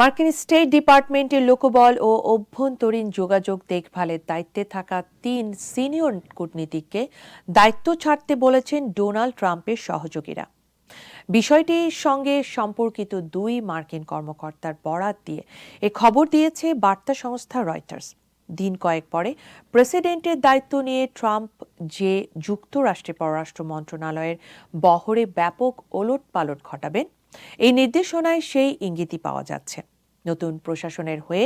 মার্কিন স্টেট ডিপার্টমেন্টের লোকবল ও অভ্যন্তরীণ যোগাযোগ দেখভালের দায়িত্বে থাকা তিন সিনিয়র কূটনীতিককে দায়িত্ব ছাড়তে বলেছেন ডোনাল্ড ট্রাম্পের সহযোগীরা। বিষয়টির সঙ্গে সম্পর্কিত দুই মার্কিন কর্মকর্তার বরাত দিয়ে এ খবর দিয়েছে বার্তা সংস্থা রয়টার্স। দিন কয়েক পরে প্রেসিডেন্টের দায়িত্ব নিয়ে ট্রাম্প যে যুক্তরাষ্ট্রে পররাষ্ট্র মন্ত্রণালয়ের বহরে ব্যাপক ওলট পালট ঘটাবেন এই নির্দেশনায় সেই ইঙ্গিতই পাওয়া যাচ্ছে। নতুন প্রশাসনের হয়ে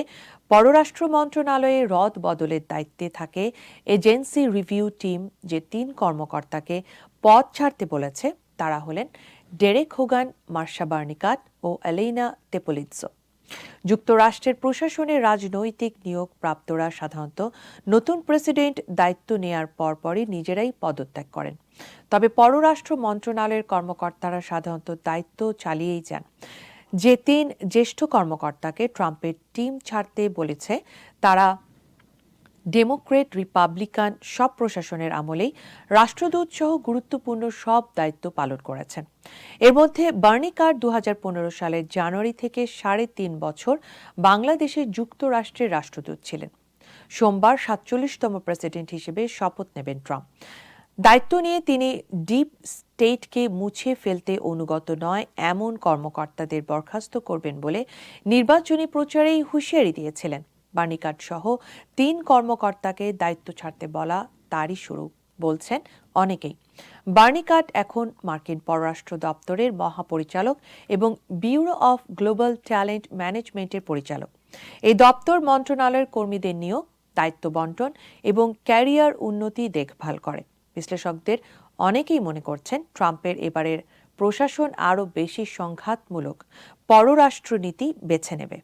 পররাষ্ট্র মন্ত্রণালয়ে রদ বদলের দায়িত্বে থাকে এজেন্সি রিভিউ টিম যে তিন কর্মকর্তাকে পদ ছাড়তে বলেছে, তারা হলেন ডেরেক হোগান, মার্শা বার্নিকাট ও অ্যালেইনা তেপোলিৎসো। যুক্তরাষ্ট্রের প্রশাসনে রাজনৈতিক নিয়োগ প্রাপ্তরা সাধারণত নতুন প্রেসিডেন্ট দায়িত্ব নেয়ার পরপরই নিজেরাই পদত্যাগ করেন। তবে পররাষ্ট্র মন্ত্রণালয়ের কর্মকর্তারা সাধারণত দায়িত্ব চালিয়েই যান। যে তিন জ্যেষ্ঠ কর্মকর্তাকে ট্রাম্পের টিম ছাড়তে বলেছে, তারা ডেমোক্রেট রিপাবলিকান সব প্রশাসনের আমলেই রাষ্ট্রদূত সহ গুরুত্বপূর্ণ সব দায়িত্ব পালন করেছেন। এর মধ্যে বার্নি কার্ড দু সালের জানুয়ারি থেকে সাড়ে তিন বছর বাংলাদেশের যুক্তরাষ্ট্রের রাষ্ট্রদূত ছিলেন। সোমবার সাতচল্লিশতম প্রেসিডেন্ট হিসেবে শপথ নেবেন ট্রাম্প। দায়িত্ব নিয়ে তিনি ডিপ স্টেটকে মুছে ফেলতে অনুগত নয়, এমন কর্মকর্তাদের বরখাস্ত করবেন বলে নির্বাচনী প্রচারেই হুঁশিয়ারি দিয়েছিলেন। বার্নিকাট সহ তিন কর্মকর্তাকে দায়িত্ব ছাড়তে বলা তারই শুরু, বলছেন অনেকেই। বার্নিকাট এখন মার্কিন পররাষ্ট্র দপ্তরের মহাপরিচালক এবং ব্যুরো অফ গ্লোবাল ট্যালেন্ট ম্যানেজমেন্টের পরিচালক। এই দপ্তর মন্ত্রণালয়ের কর্মীদের নিয়োগ, দায়িত্ব বন্টন এবং ক্যারিয়ার উন্নতি দেখভাল করে। বিশ্লেষকদের অনেকেই মনে করছেন ট্রাম্পের এবারের প্রশাসন আরও বেশি সংঘাতমূলক পররাষ্ট্রনীতি বেছে নেবে।